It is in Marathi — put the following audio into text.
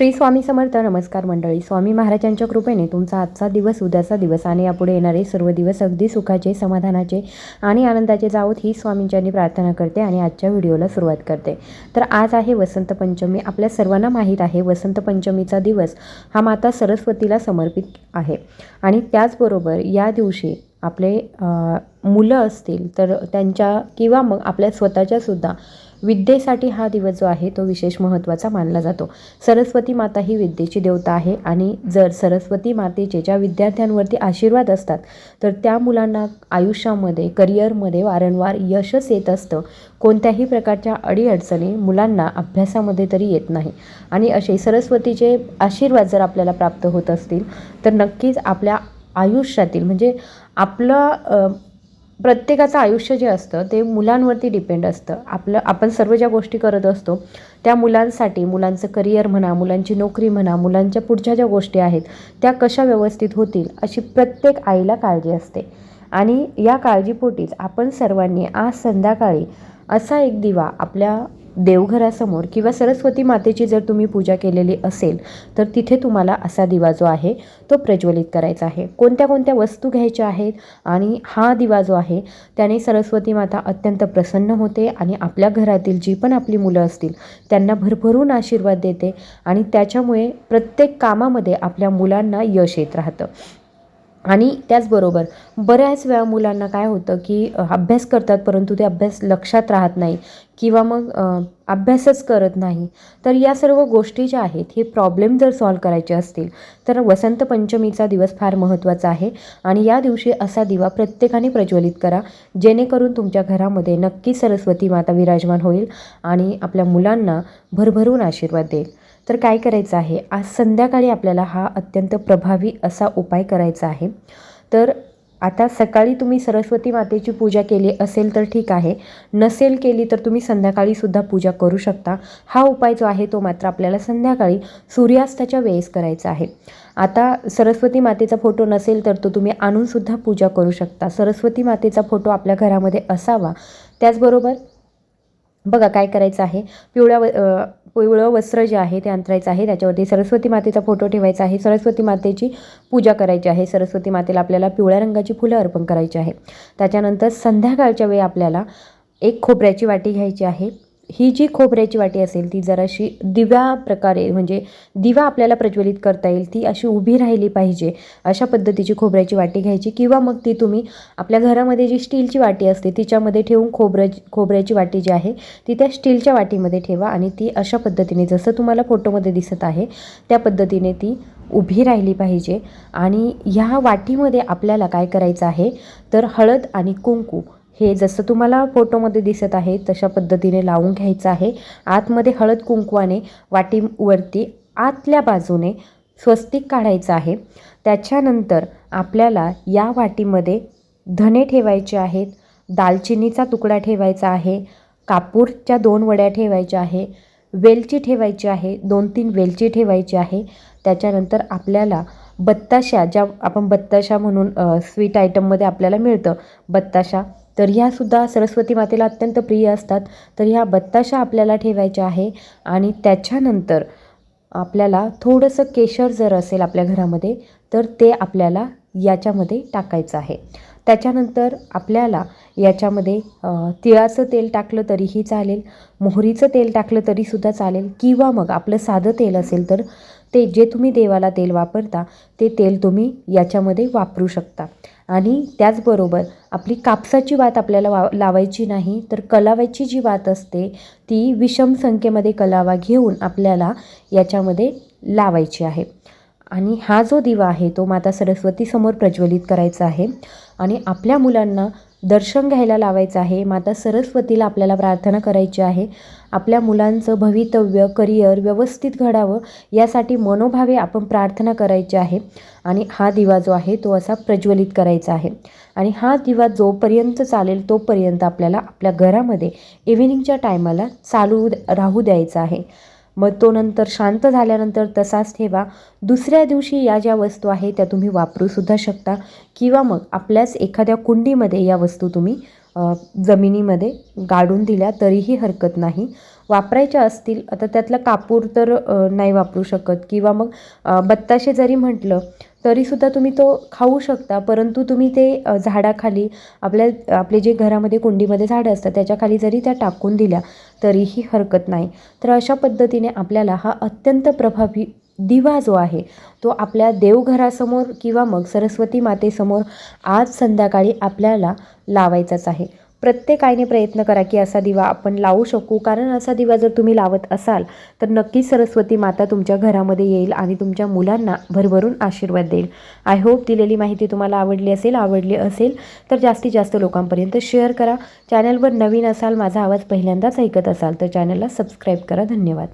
श्री स्वामी समर्थ. नमस्कार मंडळी. स्वामी महाराजांच्या कृपेने तुमचा आजचा दिवस उद्याचा दिवस आणि यापुढे येणारे सर्व दिवस अगदी सुखाचे समाधानाचे आणि आनंदाचे जावत ही स्वामींच्यांनी प्रार्थना करते आणि आजच्या व्हिडिओला सुरुवात करते. तर आज आहे वसंत पंचमी. आपल्या सर्वांना माहीत आहे वसंत पंचमीचा दिवस हा माता सरस्वतीला समर्पित आहे. आणि त्याचबरोबर या दिवशी आपले मुलं असतील तर त्यांच्या किंवा मग आपल्या स्वतःच्यासुद्धा विद्येसाठी हा दिवस जो आहे तो विशेष महत्त्वाचा मानला जातो. सरस्वती माता ही विद्येची देवता आहे आणि जर सरस्वती मातेचे ज्या विद्यार्थ्यांवरती आशीर्वाद असतात तर त्या मुलांना आयुष्यामध्ये करिअरमध्ये वारंवार यशच येत असतं. कोणत्याही प्रकारच्या अडीअडचणी मुलांना अभ्यासामध्ये तरी येत नाही. आणि असे सरस्वतीचे आशीर्वाद जर आपल्याला प्राप्त होत असतील तर नक्कीच आपल्या आयुष्यातील म्हणजे आपलं प्रत्येकाचं आयुष्य जे असतं ते मुलांवरती डिपेंड असतं. आपलं आपण सर्व ज्या गोष्टी करत असतो त्या मुलांसाठी मुलांचं करिअर म्हणा मुलांची नोकरी म्हणा मुलांच्या पुढच्या ज्या गोष्टी आहेत त्या कशा व्यवस्थित होतील अशी प्रत्येक आईला काळजी असते. आणि या काळजीपोटीच आपण सर्वांनी आज संध्याकाळी असा एक दिवा आपल्या देवघरासमोर किंवा सरस्वती मातेची जर तुम्ही पूजा केलेली असेल तर तिथे तुम्हाला असा दिवा जो आहे तो प्रज्वलित करायचा आहे. कोणत्या कोणत्या वस्तू घ्यायच्या आहेत आणि हा दिवा जो आहे त्याने सरस्वती माता अत्यंत प्रसन्न होते आणि आपल्या घरातील जी पण आपली मुलं असतील त्यांना भरभरून आशीर्वाद देते आणि त्याच्यामुळे प्रत्येक कामामध्ये आपल्या मुलांना यश येत राहतं. आणि त्याचबरोबर बऱ्याच वेळा मुलांना काय होतं की अभ्यास करतात परंतु ते अभ्यास लक्षात राहत नाही किंवा मग अभ्यासच करत नाही. तर या सर्व गोष्टी ज्या आहेत हे प्रॉब्लेम जर सॉल्व करायचे असतील तर वसंत पंचमीचा दिवस फार महत्त्वाचा आहे आणि या दिवशी असा दिवा प्रत्येकाने प्रज्वलित करा जेणेकरून तुमच्या घरामध्ये नक्की सरस्वती माता विराजमान होईल आणि आपल्या मुलांना भरभरून आशीर्वाद देईल. तर काय करायचं आहे? आज संध्याकाळी आपल्याला हा अत्यंत प्रभावी असा उपाय करायचा आहे. तर आता सकाळी तुम्ही सरस्वती मातेची पूजा केली असेल तर ठीक आहे. नसेल केली तर तुम्ही संध्याकाळीसुद्धा पूजा करू शकता. हा उपाय जो आहे तो मात्र आपल्याला संध्याकाळी सूर्यास्ताच्या वेळेस करायचा आहे. आता सरस्वती मातेचा फोटो नसेल तर तो तुम्ही आणूनसुद्धा पूजा करू शकता. सरस्वती मातेचा फोटो आपल्या घरामध्ये असावा. त्याचबरोबर बघा काय करायचं आहे. पिवळ्या व पिवळं वस्त्र जे आहे ते अंतरायचं आहे. त्याच्यावरती सरस्वती मातेचा फोटो ठेवायचा आहे. सरस्वती मातेची पूजा करायची आहे. सरस्वती मातेला आपल्याला पिवळ्या रंगाची फुलं अर्पण करायची आहे. त्याच्यानंतर संध्याकाळच्या वेळी आपल्याला एक खोबऱ्याची वाटी घ्यायची आहे. ही जी खोबऱ्याची वाटी असेल ती जराशी दिव्या प्रकारे म्हणजे दिवा आपल्याला प्रज्वलित करता येईल ती अशी उभी राहिली पाहिजे अशा पद्धतीची खोबऱ्याची वाटी घ्यायची. किंवा मग ती तुम्ही आपल्या घरामध्ये जी स्टीलची वाटी असते तिच्यामध्ये ठेवून खोबरं खोबऱ्याची वाटी जी आहे ती त्या स्टीलच्या वाटीमध्ये ठेवा आणि ती अशा पद्धतीने जसं तुम्हाला फोटोमध्ये दिसत आहे त्या पद्धतीने ती उभी राहिली पाहिजे. आणि ह्या वाटीमध्ये आपल्याला काय करायचं आहे तर हळद आणि कुंकू हे जसं तुम्हाला फोटोमध्ये दिसत आहे तशा पद्धतीने लावून घ्यायचं आहे. आतमध्ये हळद कुंकवाने वाटीवरती आतल्या बाजूने स्वस्तिक काढायचं आहे. त्याच्यानंतर आपल्याला या वाटीमध्ये धने ठेवायचे आहेत दालचिनीचा तुकडा ठेवायचा आहे कापूरच्या दोन वड्या ठेवायच्या आहे वेलची ठेवायची आहे दोन तीन वेलची ठेवायची आहे. त्याच्यानंतर आपल्याला बत्ताशा ज्या आपण बत्ताशा म्हणून स्वीट आयटममध्ये आपल्याला मिळतं बत्ताशा तर ह्यासुद्धा सरस्वती मातेला अत्यंत प्रिय असतात. तर ह्या बत्ताशा आपल्याला ठेवायच्या आहे आणि त्याच्यानंतर आपल्याला थोडंसं केशर जर असेल आपल्या घरामध्ये तर ते आपल्याला याच्यामध्ये टाकायचं आहे. त्याच्यानंतर आपल्याला याच्यामध्ये तिळाचं तेल टाकलं तरीही चालेल मोहरीचं तेल टाकलं तरीसुद्धा चालेल किंवा मग आपलं साधं तेल असेल तर ते जे तुम्ही देवाला तेल वापरता ते तेल तुम्ही याच्यामध्ये वापरू शकता. आणि त्याचबरोबर आपली कापसाची वात आपल्याला वा लावायची नाही तर कलावाची जी वात असते ती विषम संख्येमध्ये कलावा घेऊन आपल्याला याच्यामध्ये लावायची आहे. आणि हा जो दिवा आहे तो माता सरस्वतीसमोर प्रज्वलित करायचा आहे. आणि आपल्या मुलांना दर्शन घ्यायला लावायचं आहे. माता सरस्वतीला आपल्याला प्रार्थना करायची आहे. आपल्या मुलांचं भवितव्य करिअर व्यवस्थित घडावं यासाठी मनोभावे आपण प्रार्थना करायची आहे. आणि हा दिवा जो आहे तो असा प्रज्वलित करायचा आहे. आणि हा दिवा जोपर्यंत चालेल तोपर्यंत आपल्याला आपल्या घरामध्ये इव्हिनिंगच्या टायमाला चालू राहू द्यायचा आहे. मग तो नंतर शांत झाल्यानंतर तसाच ठेवा. दुसऱ्या दिवशी या ज्या वस्तू आहेत त्या तुम्ही वापरूसुद्धा शकता. किंवा मग आपल्याच एखाद्या कुंडीमध्ये या वस्तू तुम्ही जमिनीमध्ये गाडून दिल्या तरीही हरकत नाही. वापरायच्या असतील आता त्यातला कापूर तर नाही वापरू शकत. किंवा मग बत्ताशे जरी म्हटलं तरीसुद्धा तुम्ही तो खाऊ शकता. परंतु तुम्ही ते झाडाखाली आपल्या आपले जे घरामध्ये कुंडीमध्ये झाडं असतात त्याच्याखाली जरी त्या टाकून दिल्या तरीही हरकत नाही. तर अशा पद्धतीने आपल्याला हा अत्यंत प्रभावी दिवा जो आहे तो आपल्या देवघरासमोर किंवा मग सरस्वती मातेसमोर आज संध्याकाळी आपल्याला लावायचाच आहे. प्रत्येक आईने प्रयत्न करा की असा दिवा आपण लावू शकू. कारण असा दिवा जर तुम्ही लावत असाल तर नक्कीच सरस्वती माता तुमच्या घरामध्ये येईल आणि तुमच्या मुलांना भरभरून आशीर्वाद देईल. आय होप दिलेली माहिती तुम्हाला आवडली असेल आवडली असेल तर जास्तीत जास्त लोकांपर्यंत शेअर करा. चॅनलवर नवीन असाल माझा आवाज पहिल्यांदाच ऐकत असाल तर चॅनलला सबस्क्राईब करा. धन्यवाद.